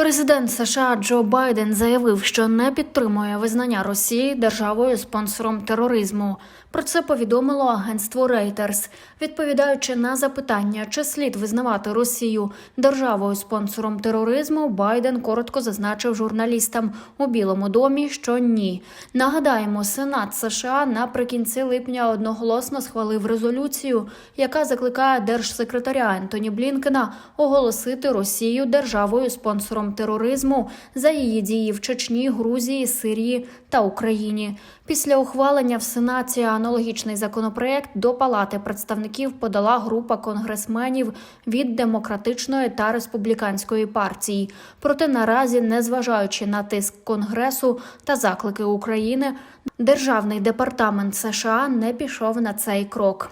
Президент США Джо Байден заявив, що не підтримує визнання Росії державою спонсором тероризму. Про це повідомило агентство Reuters. Відповідаючи на запитання, чи слід визнавати Росію державою спонсором тероризму, Байден коротко зазначив журналістам у Білому домі, що ні. Нагадаємо, Сенат США наприкінці липня одноголосно схвалив резолюцію, яка закликає держсекретаря Ентоні Блінкена оголосити Росію державою спонсором тероризму за її дії в Чечні, Грузії, Сирії та Україні. Після ухвалення в Сенаті аналогічний законопроект до Палати представників подала група конгресменів від демократичної та республіканської партій. Проте наразі, незважаючи на тиск Конгресу та заклики України, державний департамент США не пішов на цей крок.